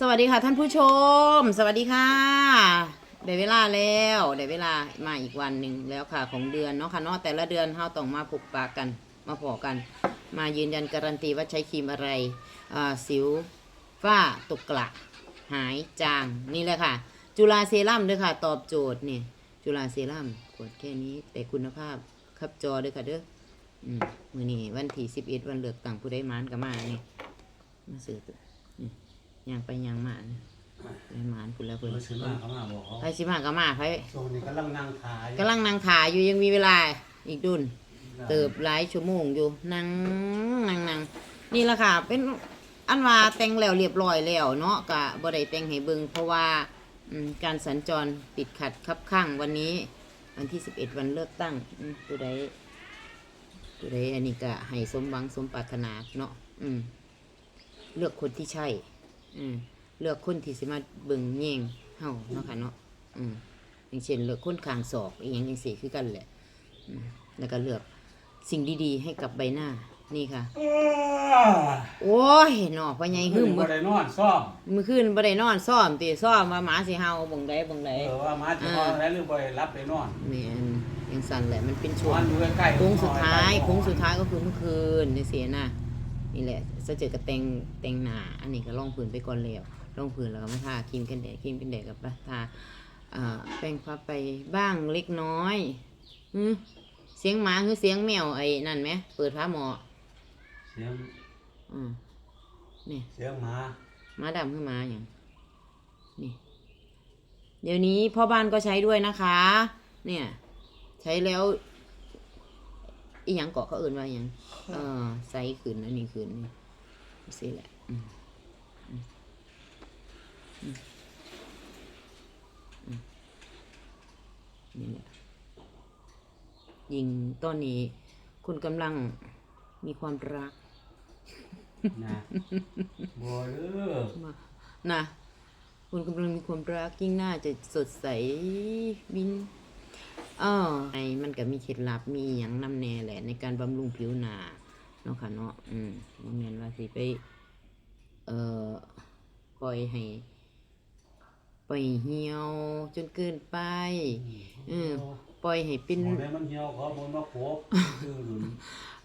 สวัสดีค่ะท่านผู้ชม สวัสดีค่ะได้เวลาแล้วได้เวลามาอีกวันหนึ่งแล้วค่ะของเดือนเนาะค่ะเนาะแต่ละเดือนเฮาต้องมาพบปะกันมาพอกัน มายืนยันการันตีว่าใช้ครีมอะไรอ่าสิวฝ้าตกกระหายจางนี่แหละค่ะ จุลาเซรั่มด้วยค่ะ ตอบโจทย์เนี่ยจุลาเซรั่มขวดแค่นี้แต่คุณภาพครับจอด้วยค่ะเด้อมือนี้วันที่สิบเอ็ดวันเลือกตั้งผู้ได้มานกับมานี่มาซื้อ ย่างไปย่างมานี่ไปหมานคุณแล้วเพิ่นเพิ่นซื้อมาเขามาบอกเขาไปสิมาก็มาไปช่วงนี้กำลังนั่งขายกำลังนั่งขายอยู่ยังมีเวลาอีกดุนเติบหลายชั่วโมงอยู่นั่งนั่งนั่งนี่แหละค่ะ เป็นอันว่าแต่งแล้วเรียบร้อยแล้วเนาะกะบ่ได้แต่งให้เบิงเพราะว่าอืมการสัญจรติดขัดคับข้างวันนี้ วันที่11วันเลือกตั้งอืมผู้ใดผู้ใดอันนี้ก็ให้สมหวังสมปรารถนาเนาะอืมเลือกคนที่ใช่ อืมเลือกคนที่สามารถเบิ่งแย่งเฮาเนาะค่ะเนาะอืมอย่างเช่นเลือกคนข้างศอกอีกอย่างจังซี่คือกันแหละอืมแล้วก็เลือกสิ่งดีๆ ให้กับใบหน้านี่ค่ะ โอ้ยหนอพ่อใหญ่หึขึ้มนบ่เมื่อได้นอนซ่อมมื้อคืนบ่ได้นอนซ้อมติซ้อมว่าหมาสิเฮาบ่งใดบ่งใด เออว่ามาจะนอนอะไรหรือบ่ได้รับไปนอนแม่นยังสั่นแหละมันเป็นช่วนองนอยู่ใกล้ๆโค้งสุดท้ายโค้งสุดท้ายก็คือเมื่อคืนจังซี่นะ นี่แหละซะเจอกับแต่งแต่งหน้าอันนี้ก็ลองพื้นไปก่อนแล้วลองพื้นแล้วก็มาทาครีมกันแดดครีมกันแดดกับทาอ่าแป้งฟ้าไปบ้างเล็กน้อยหึเสียงหมาคือเสียงแมวไอ้นั่นไหมเปิดฟ้าหมอเสียงอืมนี่เสียงหมาม้าดำขึ้นมาอย่างนี่ เดี๋ยวนี้พ่อบ้านก็ใช้ด้วยนะคะ เนี่ย ใช้แล้ว อีหยังเกาะเขาเอื่นว่าอหยังเออไซส์ขึ้นอันนี้ขึ้นนี่สิแหละอืมอืมอืมอืมนี่แหละยิงตอนนี้ คุณกำลังมีความรักนะบ่เด้อมานะ คุณกำลังมีความรักยิ่งน่าจะสดใสวิน อ๋อไอ้มันก็มีเคล็ดลับมีอย่างนำแน่แหละ ในการบำรุงผิวหนาเนาะค่ะเนาะอืมบ่แม่นว่าสิไป เอ่อปล่อยให้ปล่อยเหี่ยวจนเกินไปเออปล่อยให้เป็นหมอได้มันเหี่ยวขอบนมาโคบคือหลุน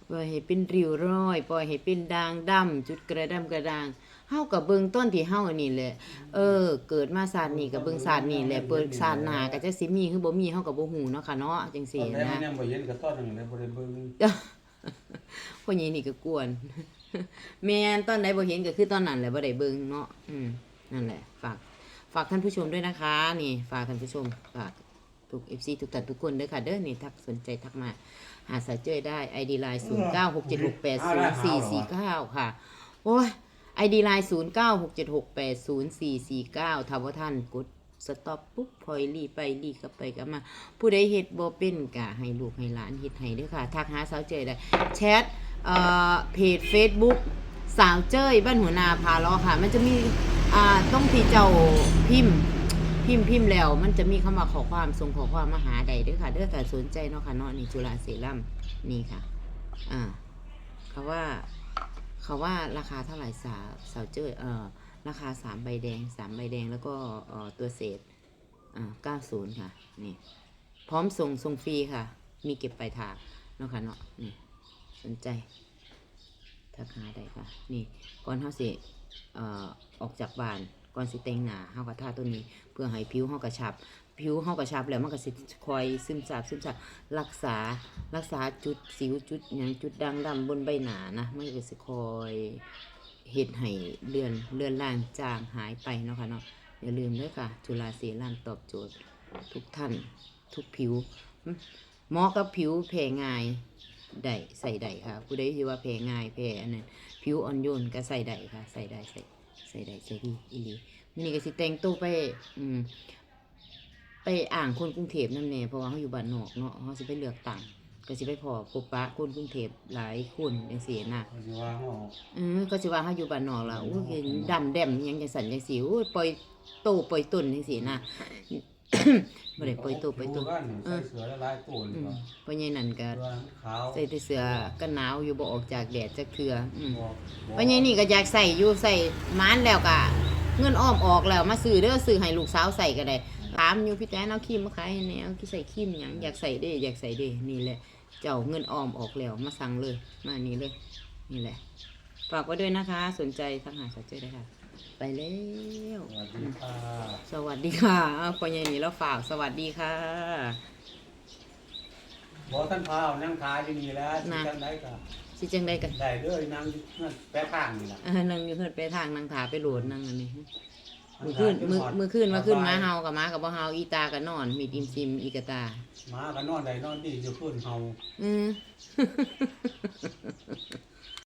ปล่อยให้เป็นริ้วรอย ปล่อยให้เป็นด่างดำจุดกระดำกระด่าง เฮากับเบิ่งต้นที่เฮาอันนี้แหละ เออ เกิดมาศาสตร์นี้กับเบิ่งศาสตร์นี้แหละ เปิดศาสตร์หน้าก็จะสิมีคือบ่มีเฮาก็บ่ฮู้เนาะค่ะเนาะจังตซี่อนแรกมันะ นยังบ่เห็นกับตอนนึงเลยบ่ได้เบิ่งพ่อใหญ่นี่ก็กวน แม่นตอนใดบ่เห็นก็คือตอนนั้นแหละบ่ได้เบิ่งเนาะอืมนั่นแหละ ฝากฝากท่านผู้ชมด้วยนะคะ นี่ ฝากท่านผู้ชม ฝากทุก FC ทุกท่านทุกคนเด้อค่ะ เด้อนี่ทักสนใจทักมา หาสายเจ้ยได้ ID line 0 9 6 7 6 8 0 4 4 9 ค่ะ โอ้ย ID line 0 9 6 7 6 8 0 4 4 9ถ้าว่าท่านกดสต็อปปุ๊บพลอยรีไปรีกลับไปกลับมา ผู้ใดเฮ็ดบ่เป็นกะให้ลูกให้หลานเฮ็ดให้ด้อค่ะ ทักหาสาวเจยได้แชทเอ่อเพจ Facebook สาวเจ้ยบ้านหัวนาพาล้อค่ะ มันจะมีอ่าต้องที่เจ้าพิมพ์พิมพ์พิมพ์แล้ว มันจะมีคำว่าขอความส่งขอความมาหาใดด้วยค่ะเด้อแต่สนใจเนาะค่ะเนาะนี่จุฬาเซรั่มนี่ค่ะ อ่าเขาว่า เขาว่าราคาเท่าไหร่สาวสาวเจ้ยเอ่อราคาสามใบแดงสามใบแดงแล้วก็เอ่อตัวเศษอ่าเก้าศูนย์ค่ะนี่พร้อมส่งส่งฟรีค่ะ มีเก็บปลายทางเนาะค่ะเนาะนี่สนใจทักหาได้ค่ะ นี่ก่อนเฮาสิเอ่อออกจากบ้านก่อนสิแต่งหน้าเฮาก็ทาตัวนี้ เพื่อให้ผิวเฮากระชับ ผิวเฮากระชับแล้วมันก็สิคอยซึมซาบซึมซาบรักษารักษาจุดสิวจุดหยังจุดด่างดำบนใบหน้านะมันก็สิคอยเฮ็ดให้เลือนเลือนล่างจางหายไปเนาะค่ะเนาะอย่าลืมด้อค่ะ จุฬาเซรั่มตอบโจทย์ทุกท่านทุกผิวเหมาะกับผิวแพ้ง่ายได้ใส่ได้ค่ะผู้ใดที่ว่าแพ้ง่ายแพ้อันนั้นผิวอ่อนโยนก็ใส่ได้ค่ะ ใส่ได้ใส่ใส่ได้ใส่ดีอีหลีนี้ก็สิแต่งตัวไปอืม ไปอ่างคนกรุงเทพนั่นแน่เพราะว่าเขาอยู่บ้านนอกเนาะเขาสิไปเลือกตั้งก็สิไปพอพบปะคนกรุงเทพหลายคนจังซี่นะเขาสิว่าเฮาเออก็สิว่าเขาอยู่บ้านนอกล่ะอู้เห็นดำแดมอิหยังจังสันจังซี่อู้ปล่อยโตปล่อยต้นจังซี่นะ บ่ได้ปล่อยโตปล่อยต้น กันใส่เสื้อหลายๆตัวนี่อืมก็เพราะใหญ่นั่นก็เสื้อขาวใส่แต่เสื้อกันหนาวอยู่บ่ออกจากแดดจักเทื่ออืมบ่เพราะใหญ่นี่ก็อยากใส่อยู่ใส่ม้านแล้วก็เงินอ้อมออกแล้วมาซื้อเด้อซื้อให้ลูกสาวใส่ก็ได้ ถามอยู่พี่แตนเอาครีมมาขายให้แหน่เอาใส่ครีมหยังอยากใส่เด้อยากใส่เด้นี่แหละ เจ้าเงินอ้อมออกแล้วมาสั่งเลย มานี่เลย นี่แหละ ฝากไว้ด้วยนะคะ สนใจทักหาสัจเจได้ค่ะ ไปแล้ว สวัสดีค่ะสวัสดีค่ะอ้าวคนใหญ่นี่เราฝากสวัสดีค่ะบ่ท่านพาเอานั่งขายอยู่นี่แหล้วสิจังไดก็สิจังได้กันได้เด้อนั่งอยู่นั่นแปะข้างนี่ล่ะเออนั่งอยู่เพิ่นไปทางนางถาไปโหลดนั่งอันนี้ มือขึ้นมือมือขึ้นมาขึ้นมาเฮากับมากับบ่เฮาอีตากับนอน มีดิมซิมอีกะตาหมาก็นอนได้นอนดีอยู่พื้นเฮาอืม